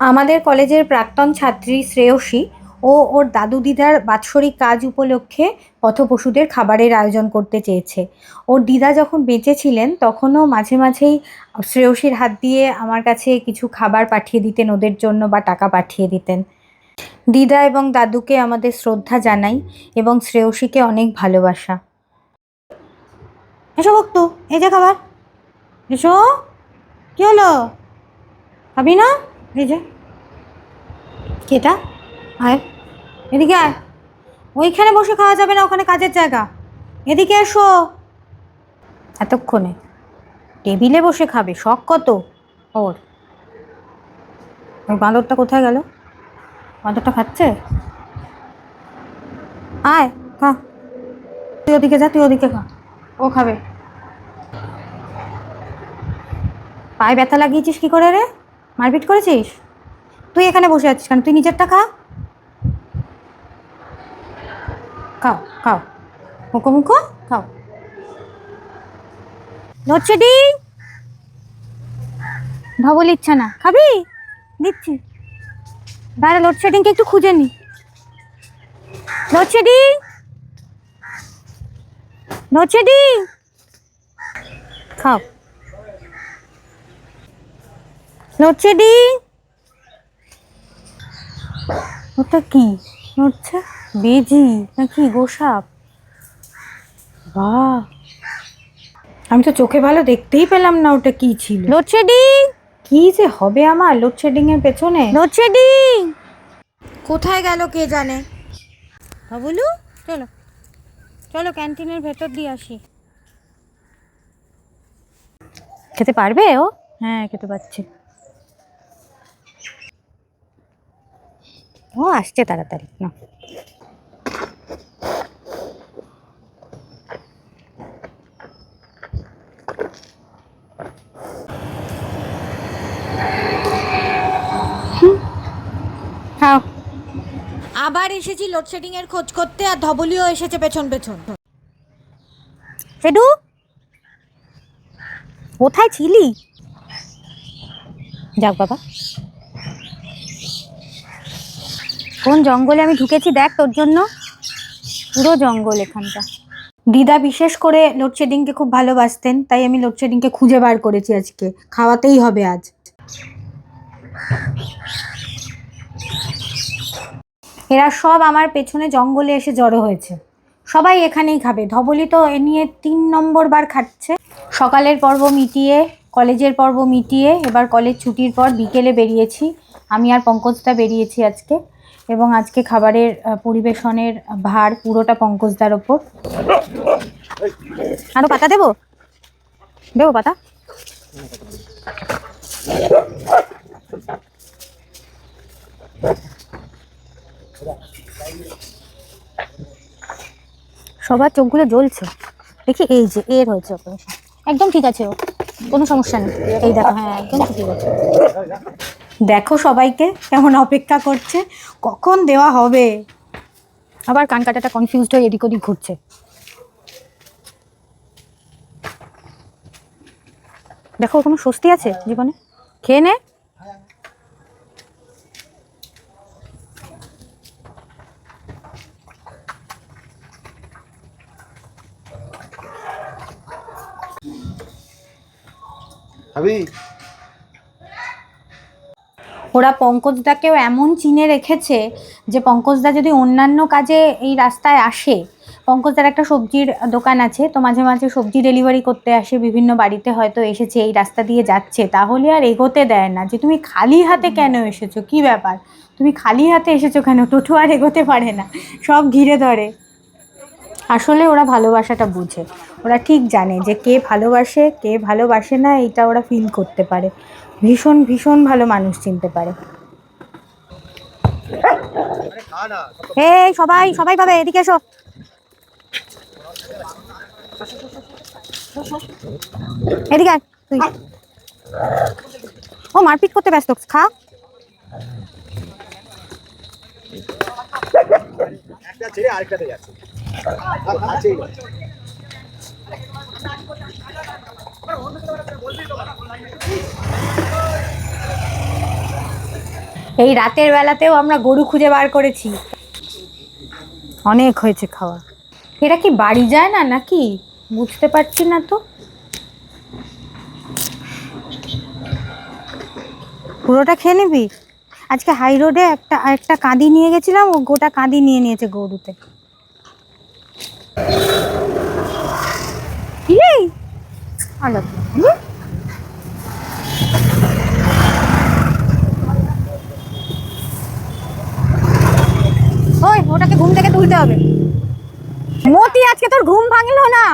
আমাদের কলেজের প্রাক্তন ছাত্রী শ্রেয়সী ও ওর দাদু দিদার বাৎসরিক কাজ উপলক্ষে পথপশুদের খাবারের আয়োজন করতে চেয়েছে। ওর দিদা যখন বেঁচে ছিলেন, তখনও মাঝে মাঝেই শ্রেয়সীর হাত দিয়ে আমার কাছে কিছু খাবার পাঠিয়ে দিতেন, ওদের জন্য বা টাকা পাঠিয়ে দিতেন। দিদা এবং দাদুকে আমাদের শ্রদ্ধা জানাই এবং শ্রেয়সীকে অনেক ভালোবাসা। এসো ভক্তু, এই যে খাবার। এসো। কি হলো? খাবি না এই যে। কেটা? আয়। এদিকে আয়। ওইখানে বসে খাওয়া যাবে না, ওখানে কাজের জায়গা। এদিকে এসো। এতক্ষণে টেবিলে বসে খাবে, শখ কত? ওর। ওই বাঁদরটা কোথায় গেল? বাঁদরটা খাচ্ছে? আয়, খা। তুই ওদিকে যা, তুই ওদিকে খা। ও খাবে। পায়ে ব্যথা লাগিয়েছিস কি করে রে? মারপিট করেছিস? তুই এখানে বসে আছিস কেন? তুই নিজেরটা খা। খাও খাও। মুখো মুখো, খাও। লোডশেডিং ধবল ইচ্ছা না। খাবি? দিচ্ছি। দাঁড়া লোডশেডিংকে একটু খুঁজে নি। লোডশেডিং লোডশেডিং খাও। লোডশেডিং ওটা কি? হচ্ছে বেজি নাকি গোসাপ? বাহ। আমি তো চোখে ভালো দেখতেই পেলাম না ওটা কি ছিল। লোডশেডিং কি যে হবে আমার লোডশেডিং এর পেছনে? লোডশেডিং কোথায় গেল কে জানে? বাবুলু চলো। চলো ক্যান্টিনের ভেতর দিয়ে আসি। খেতে পারবে ও? হ্যাঁ খেতে পাচ্ছে ও আসছে তাড়াতাড়ি না খাও। আবার এসেছি লোডশেডিং এর খোঁজ করতে আর ধবলিও এসেছে পেছন পেছন। ফেডু কোথায় ছিলি? যাক বাবা। কোন জঙ্গলে আমি ঢুকেছি দেখ তোর জন্য। পুরো জঙ্গল এখানটা। দিদা বিশেষ করে লোডশেডিংকে খুব ভালোবাসতেন, তাই আমি লোডশেডিংকে খুঁজে বার করেছি আজকে। খাওয়াতেই হবে আজ। এরা সব আমার পেছনে জঙ্গলে এসে জড়ো হয়েছে। সবাই এখানেই খাবে। ধবলি তো এ নিয়ে তিন নম্বর বার খাচ্ছে। সকালের পর্ব মিটিয়ে, কলেজের পর্ব মিটিয়ে, এবার কলেজ ছুটির পর বিকেলে বেরিয়েছি। আমি আর পঙ্কজদা বেরিয়েছি আজকে। এবং আজকে খাবারের পরিবেশনের ভার পুরোটা পঙ্কজদার ওপর। আরও পাতা দেবো? দেবো পাতা? সবার চোখগুলো জ্বলছে। দেখি এই যে, এর হয়েছে অপারেশন একদম ঠিক আছে ও, কোনো সমস্যা নেই। এই দেখো হ্যাঁ একদম ঠিক আছে। দেখো সবাইকে কেমন অপেক্ষা করছে। কখন দেওয়া হবে? আবার কান কাটাটা কনফিউজড হয়ে এদিক ওদিক ঘুরছে। দেখো, কোনো স্বস্তি আছে জীবনে? খেয়ে নে। ওরা পঙ্কজদাকেও এমন চিনে রেখেছে যে পঙ্কজদা যদি অন্যান্য কাজে এই রাস্তায় আসে, পঙ্কজদার একটা সবজির দোকান আছে, তো মাঝে মাঝে সবজি ডেলিভারি করতে আসে, বিভিন্ন বাড়িতে হয়তো এসেছে, এই রাস্তা দিয়ে যাচ্ছে, তাহলে আর এগোতে দেয় না। যে তুমি খালি হাতে কেন এসেছ? কি ব্যাপার? তুমি খালি হাতে এসেছ কেন? টোটো আর এগোতে পারে না, সব ঘিরে ধরে। আসলে ওরা ভালোবাসাটা বুঝে। ওরা ঠিক জানে যে কে ভালোবাসে কে ভালোবাসে না এটা ওরা ফিল করতে পারে। ভীষণ ভীষণ ভালো মানুষ চিনতে পারে। এই সবাই সবাই পাবে, এদিকে এসো। এদিকে তুই। ও, মারপিট করতে ব্যস্ত, খা। আরেকটাতে যাচ্ছে। আছেই এই রাতের বেলাতেও আমরা গরু খুঁজে বার করেছি। অনেক হয়েছে খাওয়া। এরা কি বাড়ি যায় না নাকি? বুঝতে পারছি না তো। পুরোটা খেয়ে নিবি? আজকে হাই রোডে একটা একটা কাঁদি নিয়ে গেছিলাম ও গোটা কাঁদি নিয়ে নিয়েছে গরুতে। এই আলাদা তুলতে হবে। মতি, আজকে তোর ঘুম ভাঙলো না।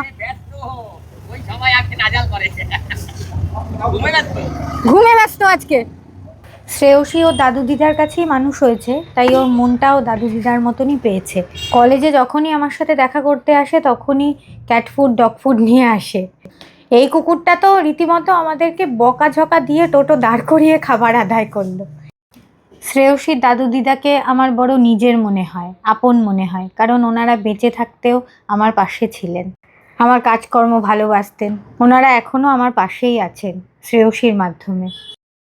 ঘুমে ব্যস্ত আজকে। শ্রেয়সী ও দাদু দিদার কাছেই মানুষ হয়েছে, তাই ওর মনটাও দাদু দিদার মতনই পেয়েছে। কলেজে যখনই আমার সাথে দেখা করতে আসে, তখনই ক্যাট ফুড ডগ ফুড নিয়ে আসে। এই কুকুরটা তো রীতিমতো আমাদেরকে বকাঝকা দিয়ে টোটো দাঁড় করিয়ে খাবার আদায় করল। শ্রেয়সীর দাদু দিদাকে আমার বড় নিজের মনে হয়, আপন মনে হয়, কারণ ওনারা বেঁচে থাকতেও আমার পাশে ছিলেন। আমার কাজকর্ম ভালোবাসতেন, ওনারা এখনও আমার পাশেই আছেন শ্রেয়সীর মাধ্যমে।